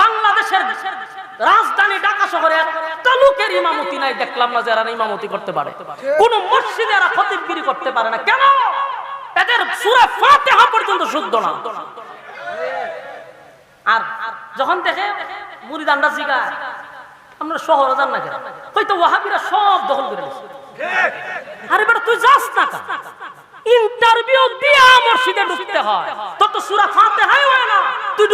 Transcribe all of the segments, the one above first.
বাংলাদেশের রাজধানী ঢাকা শহরে ইমামতি নাই, দেখলাম না যারা ইমামতি করতে পারে। কোন মসজিদে এরা করতে পারে না। কেন? এদের পর্যন্ত শুদ্ধ না। আর যখন দেখে জিগা আমরা শহরে যান না কেন? হয়তো ওয়াহাবিরা সব দখল করে আরে বেটা, তুই যাস না ইন্টারভিউ দিয়া মসজিদে ঢুকতে হয়। তোর তো সুরা ফাতিহাই হয় না তুই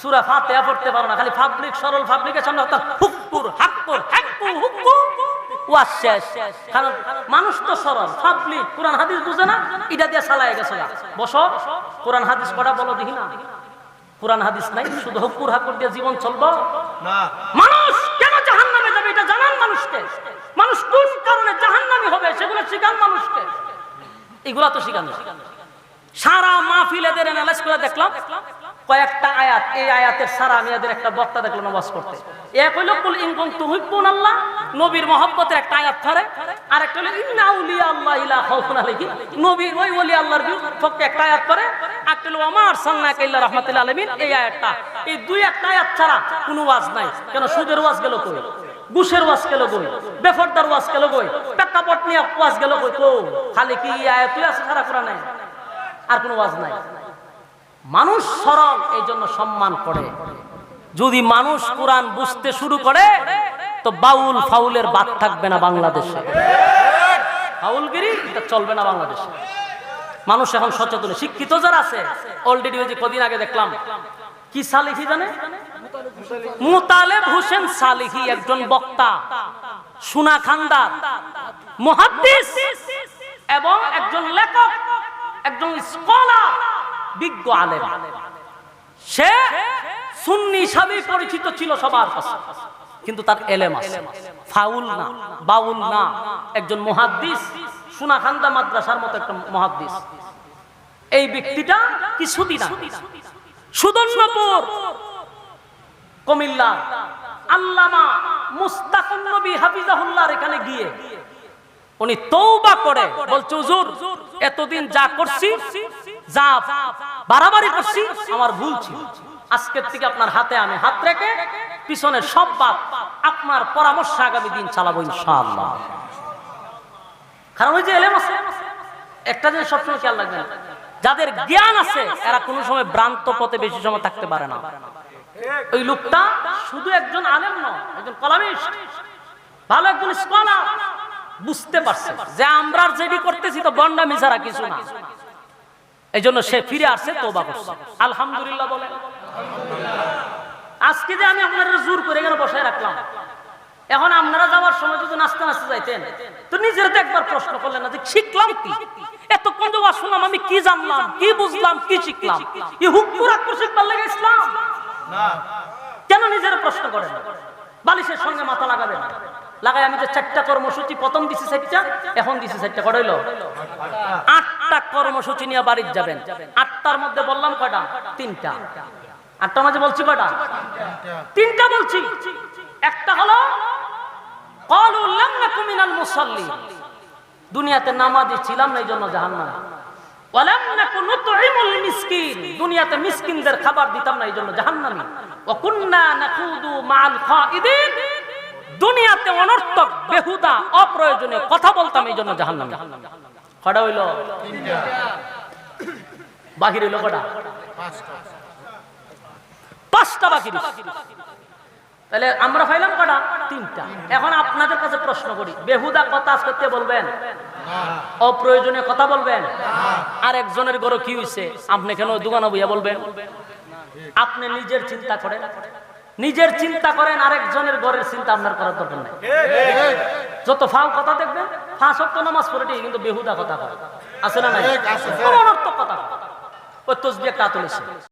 সুরা ফাতিহা পড়তে পারো না খালি পাবলিক সরল পাবলিকের সামনে হাক্কু হুক্কু। ওয়াজ শেষ। কারণ মানুষ তো সরল পাবলিক কোরআন হাদিস বুঝে না এটা দিয়ে চালায় গেছে। বসো কোরআন হাদিস পড়া বলো দেখি না। কোরআন হাদিস নাই শুধু হুক্কুর হাক্কুর দিয়ে জীবন চলবো? না। মানুষ কেন জাহান্নামে যাবে? এটা জানান মানুষকে। মানুষ কোন কারণে জাহান্নামী হবে? সেগুলো শিখান মানুষকে। এগুলা তো শিখান। সারা মাহফিল এদের অ্যানালাইজ করে দেখলাম। কয়েকটা আয়াত, এই আয়াতের সারা আমি এদের একটা বক্তা দেখলাম নামাজ করতে এক হইল, কুল ইনকুম তুহিব্বুন আল্লাহ নবীর মহব্বতের একটা আয়াত ধরে। আর একটা হলো, ইন্না আউলিয়া আল্লাহ ইলা খাউফুন আলাইহিম নবীর ওই ওলি আল্লাহর পক্ষে একটা আয়াত করে একটা হলো ওমা আরসালনাকা ইল্লা রাহমাতুল আলামিন এই আয়াতটা। এই দুই একটা আয়াত ছাড়া কোনো ওয়াজ নাই। কেন, সুদের ওয়াজ গেল কই? গুশের ওয়াজ গেল কই? বেফরদার ওয়াজ গেল কই? প্রেক্ষাপট নিয়ে ওয়াজ গেল কই? কো খালি কি আয়াতই আছে সারা কোরআনে? আর কোনো ওয়াজ নাই। মানুষ সরল এই জন্য সম্মান করে। যদি মানুষ কোরআন বুঝতে শুরু করে, তো বাউল ফাউলের বাদ থাকবে না বাংলাদেশে। ফাউলগিরি, এটা চলবে না বাংলাদেশে। মানুষ এখন সচেতন, শিক্ষিত যারা আছে অলরেডি ওই যে কদিন আগে দেখলাম, কি সালিহি জানে? মুতালেব হোসেন সালিহি একজন বক্তা, সুনা খান্দার, মুহাদ্দিস, এবং একজন লেখক, একজন স্কলার বিজ্ঞ আলেম। সে সুন্নি হিসাবে পরিচিত ছিল সবার কাছে। কিন্তু তার এলেম আছে। ফাউল না, বাউল না। একজন মুহাদ্দিস, সুনাখান্দা মাদ্রাসার মতো একটা মুহাদ্দিস। এই ব্যক্তিটা কিছুদিন আগে সুদর্ণপুর, কুমিল্লা, আল্লামা মুস্তাকুন নবী হাফিজাহুল্লাহর এখানে গিয়ে উনি তৌবা করে, বলছে, হুজুর, এতদিন যা করছি যা করছি, আমার ভুল ছিল। আজকের থেকে আপনার হাতে আমি হাত রেখে সব বাদ আপনার পরামর্শ আগামী দিন চালাবো কারণ ওই যে এলেম আছে, একটা জিনিস সবসময় খেয়াল রাখবেন, যাদের জ্ঞান আছে, এরা কোনো সময় ভ্রান্ত পথে বেশি সময় থাকতে পারে না। ওই লোকটা শুধু একজন আলেম নয়, একজন কলামিস্ট, ভালো একজন স্কলার বুঝতে পারছে যে আমরা যেটি করতেছি তো বন্ডামি ছাড়া কিছু না। এই জন্য সে ফিরে আসছে তোবা করছে। আলহামদুলিল্লাহ বলে। আজকে যে আমি আপনারা জোর করে এখানে বসায় রাখলাম, এখন আপনারা যাওয়ার সময় যদি নাচতে নাচতে যাইতেন, তো নিজের তো একবার প্রশ্ন করলেন না যে শিখলাম কি? এতক্ষণ যে ওয়াজ শুনলাম, আমি কি জানলাম, কি বুঝলাম, কি শিখলাম? এই হুকুর আক্কুর শিখবার লেগে ইসলাম? কেন নিজের প্রশ্ন করেন? বালিশের সঙ্গে মাথা লাগাবেন? লাগাই আমি যে চারটা কর্মসূচি, প্রথম দিছি চারটা, এখন দিছি চারটা, কটা হইল? আটটা। কর্মসূচি নিয়ে বাড়ির যাবেন। আটটার মধ্যে বললাম কয়টা? তিনটা। আটটার মাঝে বলছি কয়টা? তিনটা বলছি। একটা হলো দুনিয়াতে না এই জন্য না দুনিয়াতে অনর্থক, বেহুদা, অপ্রয়োজনীয় কথা বলতাম এই জন্য জাহান্নামী। কটা হইল বাকি রইল কটা? পাঁচটা বাকি তাহলে আমরা পাইলাম কটা? তিনটা। এখন আপনাদের কাছে প্রশ্ন করি, বেহুদা কথা করতে বলবেন? অপ্রয়োজনীয় কথা বলবেন? আর একজনের গরো কি হয়েছে আপনি কেন দোকানে বইয়া বলবেন? আপনি নিজের চিন্তা করেন। নিজের চিন্তা করেন, আরেকজনের ঘরের চিন্তা আপনার করার দরকার নাই। যত ফাও কথা দেখবেন ফাঁস তো নামাজ পড়ে ঠিক, কিন্তু বেহুদা কথা কয়। আছে না নাই অনর্থক কথা কয়। ওই তসবি একটা